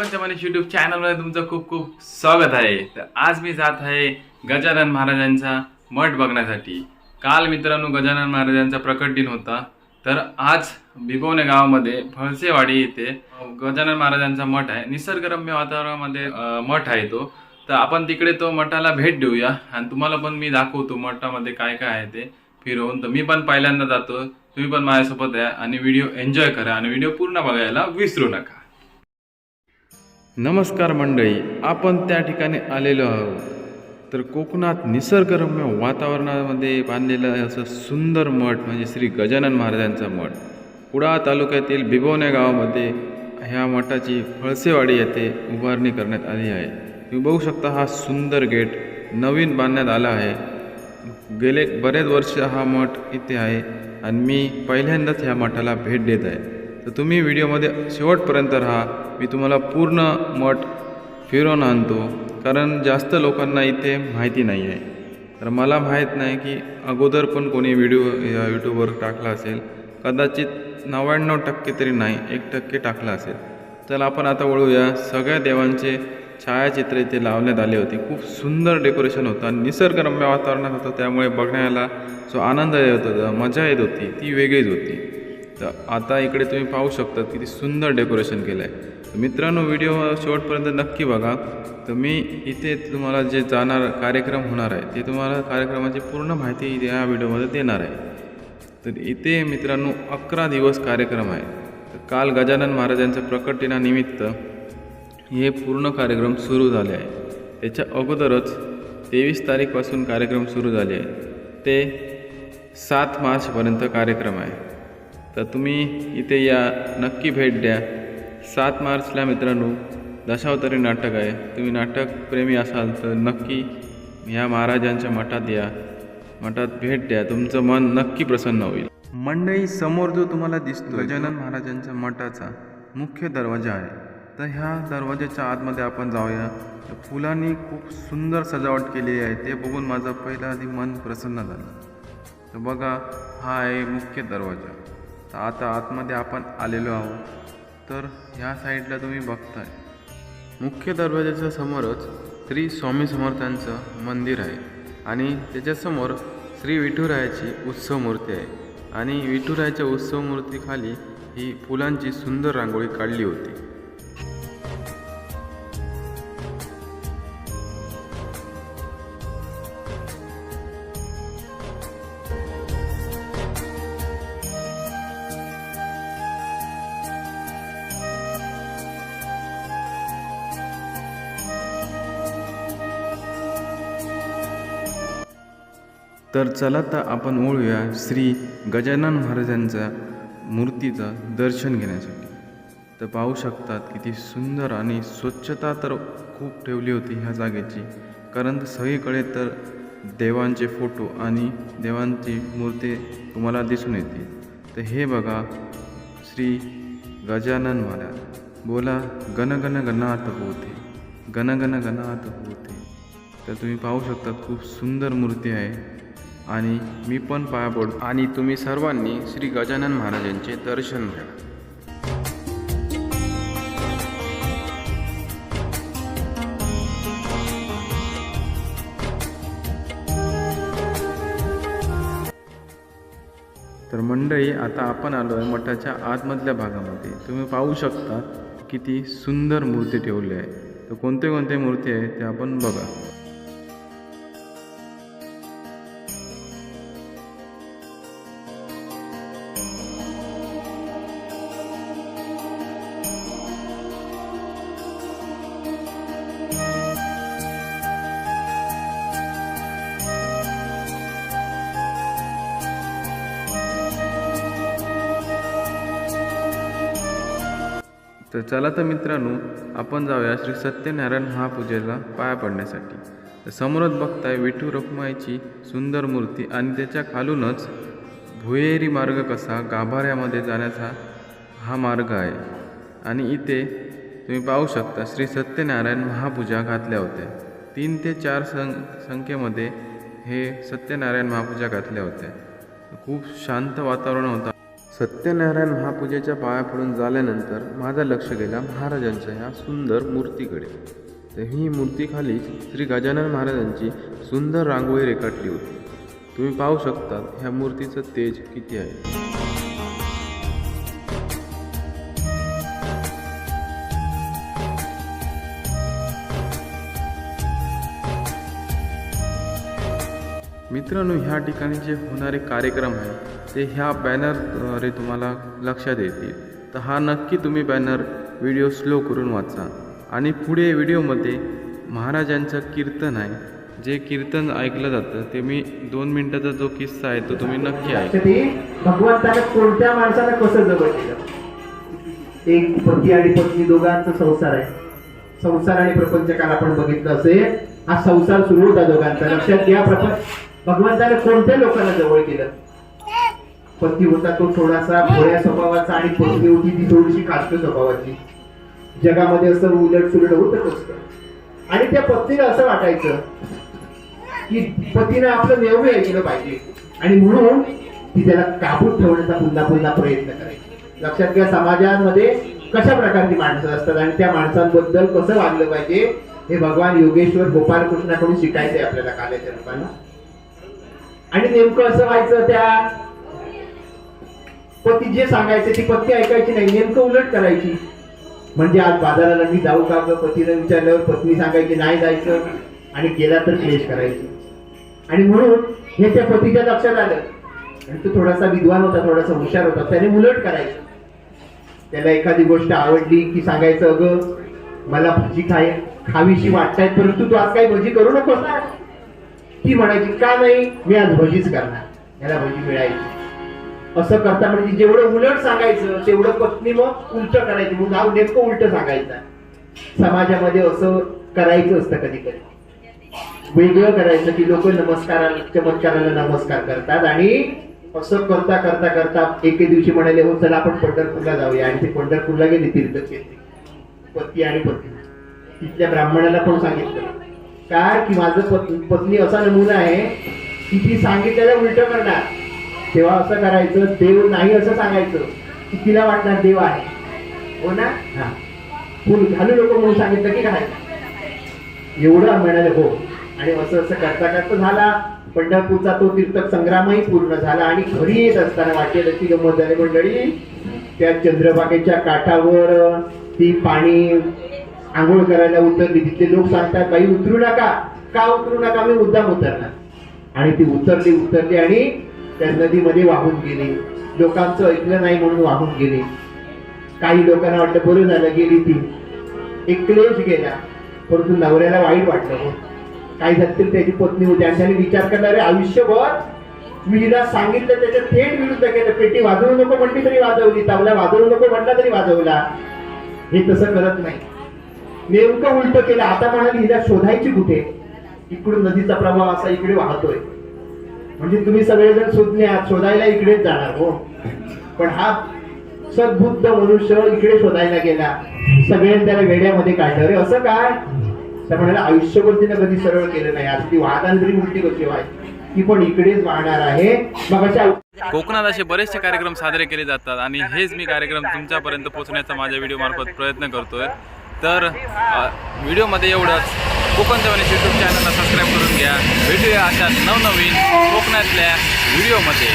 कोकणच्या मनीष युट्यूब चॅनलमध्ये तुमचं खूप खूप स्वागत आहे. तर आज मी जात आहे गजानन महाराजांचा मठ बघण्यासाठी. काल मित्रांनो गजानन महाराजांचा प्रकट दिन होता. तर आज बिबवणे गावामध्ये फळसेवाडी येथे गजानन महाराजांचा मठ आहे. निसर्गरम्य वातावरणामध्ये मठ आहे तो. तर आपण तिकडे तो मठाला भेट देऊया. आणि तुम्हाला पण मी दाखवतो मठामध्ये काय काय आहे ते फिरवून. तर मी पण पहिल्यांदा जातो. तुम्ही पण माझ्यासोबत या आणि व्हिडिओ एन्जॉय करा आणि व्हिडिओ पूर्ण बघायला विसरू नका. नमस्कार मंडळी आपण त्या ठिकाणी आलेलो आहोत. तर कोकणात निसर्गरम्य वातावरणामध्ये बांधलेलं असं सुंदर मठ म्हणजे श्री गजानन महाराजांचा मठ. कुडाळ तालुक्यातील बिबवणे गावामध्ये ह्या मठाची फळसेवाडी येथे उभारणी करण्यात आली आहे. तुम्ही बघू शकता हा सुंदर गेट नवीन बांधण्यात आला आहे. गेले बरेच वर्ष हा मठ इथे आहे आणि मी पहिल्यांदाच ह्या मठाला भेट देत आहे. तर तुम्ही व्हिडिओमध्ये शेवटपर्यंत राहा. मी तुम्हाला पूर्ण मठ फिरवून आणतो. कारण जास्त लोकांना इथे माहिती नाही आहे. तर मला माहीत नाही की अगोदर पण कोणी व्हिडिओ या यूट्यूबवर टाकला असेल. कदाचित नव्याण्णव टक्के तरी नाही एक टक्के टाकला असेल. तर आपण आता वळूया. सगळ्या देवांचे छायाचित्र इथे लावण्यात आले होते. खूप सुंदर डेकोरेशन होतं आणि निसर्गरम्य वातावरणात होतं. त्यामुळे बघण्याला जो आनंद येत होता मजा येत होती. ती वेगळीच होती. तर आता इकडे तुम्ही पाहू शकता किती सुंदर डेकोरेशन केलं आहे तर मित्रांनो व्हिडिओ शेवटपर्यंत नक्की बघा. तर मी इथे तुम्हाला जे जाणार कार्यक्रम होणार आहे ते तुम्हाला कार्यक्रमाची पूर्ण माहिती या व्हिडिओमध्ये देणार आहे. तर इथे मित्रांनो अकरा दिवस कार्यक्रम आहे. तर काल गजानन महाराजांच्या प्रकटदिनानिमित्त हे पूर्ण कार्यक्रम सुरू झाले आहे. त्याच्या अगोदरच तेवीस तारीखपासून कार्यक्रम सुरू झाले आहे. ते सात मार्चपर्यंत कार्यक्रम आहे. तर तुम्ही इथे या. नक्की भेट द्या. सात मार्चला मित्रांनो दशावतारी नाटक आहे. तुम्ही नाटकप्रेमी असाल तर नक्की ह्या महाराजांच्या मठात या. मठात भेट द्या. तुमचं मन नक्की प्रसन्न होईल. मंडई समोर जो तुम्हाला दिसतो गजानन महाराजांच्या मठाचा मुख्य दरवाजा आहे. तर ह्या दरवाजाच्या आतमध्ये आपण जाऊया. तर फुलांनी खूप सुंदर सजावट केलेली आहे. ते बघून माझं पहिलं आधी मन प्रसन्न झालं. तर बघा हा आहे मुख्य दरवाजा. तर आता आतमध्ये आपण आलेलो आहोत. तर ह्या साईडला तुम्ही बघताय. मुख्य दरवाजाच्या समोरच श्री स्वामी समर्थांचं मंदिर आहे. आणि त्याच्यासमोर श्री विठुरायाची उत्सव मूर्ती आहे. आणि विठुरायाच्या उत्सव मूर्तीखाली ही फुलांची सुंदर रांगोळी काढली होती. तर चला तर आपण ओळूया श्री गजानन महाराजांचा मूर्तीचं दर्शन घेण्यासाठी. तर पाहू शकतात किती सुंदर आणि स्वच्छता तर खूप ठेवली होती ह्या जागेची. कारण सगळीकडे तर देवांचे फोटो आणि देवांची मूर्ती तुम्हाला दिसून येते तर हे बघा श्री गजानन महाराज. बोला गणगण गणात होते. गणगण गणात होते. तर तुम्ही पाहू शकता खूप सुंदर मूर्ती आहे. आणि मी पण पाया पडतो आणि तुम्ही सर्वांनी श्री गजानन महाराजांचे दर्शन घ्या. तर मंडळी आता आपण आलो आहे मठाच्या आतमधल्या भागामध्ये. तुम्ही पाहू शकता किती सुंदर मूर्ती ठेवली आहे. तर कोणते कोणते मूर्ती आहे ते आपण बघा. तर चला तर मित्रांनो आपण जाऊया श्री सत्यनारायण महापूजेला पाया पडण्यासाठी. तर समोरच बघताय विठू रखुमाईची सुंदर मूर्ती आणि त्याच्या खालूनच भुयेरी मार्ग कसा गाभाऱ्यामध्ये जाण्याचा हा मार्ग आहे. आणि इथे तुम्ही पाहू शकता श्री सत्यनारायण महापूजा घातल्या होत्या. तीन ते चार सं संख्येमध्ये हे सत्यनारायण महापूजा घातल्या होत्या. खूप शांत वातावरण होतं. सत्यनारायण महापूजेच्या पाया पडून झाल्यानंतर माझं लक्ष गेला महाराजांच्या ह्या सुंदर मूर्तीकडे. तर ही मूर्तीखाली श्री गजानन महाराजांची सुंदर रांगोळी रेखाटली होती. तुम्ही पाहू शकता ह्या मूर्तीचं तेज किती आहे. मित्रांनो ह्या ठिकाणी जे होणारे कार्यक्रम आहे ते ह्या बॅनरद्वारे तुम्हाला लक्षात येतील. तर हा नक्की तुम्ही बॅनर व्हिडिओ स्लो करून वाचा. आणि पुढे व्हिडिओमध्ये महाराजांचं कीर्तन आहे. जे कीर्तन ऐकलं जातं ते मी दोन मिनटाचा जो किस्सा आहे तो तुम्ही नक्की ऐका. भगवंताने कोणत्या माणसाला कसं जवळ केलं? एक पती आणि पत्नी दोघांचा संसार आहे. संसार आणि प्रपंच काल आपण बघितलं असेल हा संसार सुरू होता दोघांचा. लक्षात घ्या प्रपंच. भगवंताने कोणत्या लोकांना जवळ केलं? पती होता तो थोडासा भोळ्या स्वभावाचा आणि पत्नी होती ती थोडीशी खास्त स्वभावाची. जगामध्ये असं उलट सुलट होतच असतं. आणि त्या पत्नीला असं वाटायचं की पतीनं आपलं नेहमी ऐकलं पाहिजे. आणि म्हणून ती त्याला काबूत ठेवण्याचा पुन्हा पुन्हा प्रयत्न करायची. लक्षात घ्या समाजामध्ये कशा प्रकारची माणसं असतात आणि त्या माणसांबद्दल कसं वागलं पाहिजे हे भगवान योगेश्वर गोपालकृष्णाकडून शिकायचंय आपल्याला काल्याच्या रूपानं आणि नेमकं असं व्हायचं त्या पती जे सांगायचे ती पत्नी ऐकायची नाही नेमकं उलट करायची. म्हणजे आज बाजाराला मी जाऊ का ग? पतीनं विचारल्यावर पत्नी सांगायची नाही जायचं. आणि गेला तर क्लेश करायचं. आणि म्हणून हे त्या पतीच्या लक्षात आलं. आणि तो थोडासा विद्वान होता थोडासा हुशार होता. त्याने उलट करायचं. त्याला एखादी गोष्ट आवडली की सांगायचं अगं मला भजी खाय खावीशी वाटतायत परंतु तू आज काही भजी करू नकोस. ना ती म्हणायची का नाही? मी आज भजीच करणार. याला भजी मिळायची. असं करता म्हणजे जेवढं उलट सांगायचं तेवढं पत्नी मग उलट करायची. मग नाव नेमकं उलट सांगायचं. समाजामध्ये असं करायचं असतं कधी कधी वेगळं करायचं की लोक नमस्काराला चमत्काराला नमस्कार करतात आणि असं करता करता करता एके दिवशी म्हणाले हो चला आपण पंढरपूरला जाऊया. आणि ते पंढरपूरला गेले तीर्थक्षेत्री. पती आणि पत्नी. तिथल्या ब्राह्मणाला पण सांगितलं. काय की माझं पत्नी पत्नी असा नमुना आहे की ती सांगितल्याला उलट करणार. तेव्हा असं करायचं देव नाही असं सांगायचं की तिला वाटणार देव आहे. हो ना? हा. फुल घालू नको म्हणून सांगितलं की काय एवढं म्हणाले हो. आणि असं असं करता करता झाला. पंढरपूरचा तो तीर्थक संग्रामही पूर्ण झाला आणि घरी येत असताना वाटेल अशी गंमत झाली मंडळी. त्या चंद्रभागेच्या काठावर ती पाणी आंघोळ करायला उतरली. तिथले लोक सांगतात बाई उतरू नका. का उतरू नका? मी मुद्दाम उतरणार. आणि ती उतरली उतरली आणि त्या नदीमध्ये वाहून गेली. लोकांचं ऐकलं नाही म्हणून वाहून गेली. काही लोकांना वाटलं बरं झालं गेली ती. एक क्लेश गेला. परंतु नवऱ्याला वाईट वाटलं हो. काही जातील त्याची पत्नी होती. आणि त्याने विचार करणारे आयुष्यभर मी हिला सांगितलं त्याच्या थेट विरुद्ध केलं. पेटी वाजवू नको म्हटली तरी वाजवली. तबला वाजवू नको म्हटला तरी वाजवला. हे तसं करत नाही. नेमकं उलट केलं. आता म्हणाली हिला शोधायची कुठे? इकडून नदीचा प्रभाव असा इकडे वाहतोय. म्हणजे तुम्ही सगळेजण शोधण्यात शोधायला इकडेच जाणार हो. पण हा सद्बुद्ध मनुष्य इकडे शोधायला गेला सगळ्यांनी त्याला वेड्यामध्ये काढलं. रे असं काय? तर म्हणाला आयुष्यभर तिनं कधी सरळ केलं नाही. आज ती वादांतरी उलटी कशी व्हाय ती पण इकडेच वाहणार आहे. मग अशा कोकणात असे बरेचसे कार्यक्रम साजरे केले जातात आणि हेच मी कार्यक्रम तुमच्यापर्यंत पोहोचण्याचा माझ्या व्हिडिओमार्फत प्रयत्न करतोय. तर व्हिडिओमध्ये एवढंच. कोकण जवानी यूट्यूब चॅनलला सबस्क्राईब करून घ्या. भेटूया अशा नवनवीन कोकणातल्या व्हिडिओमध्ये.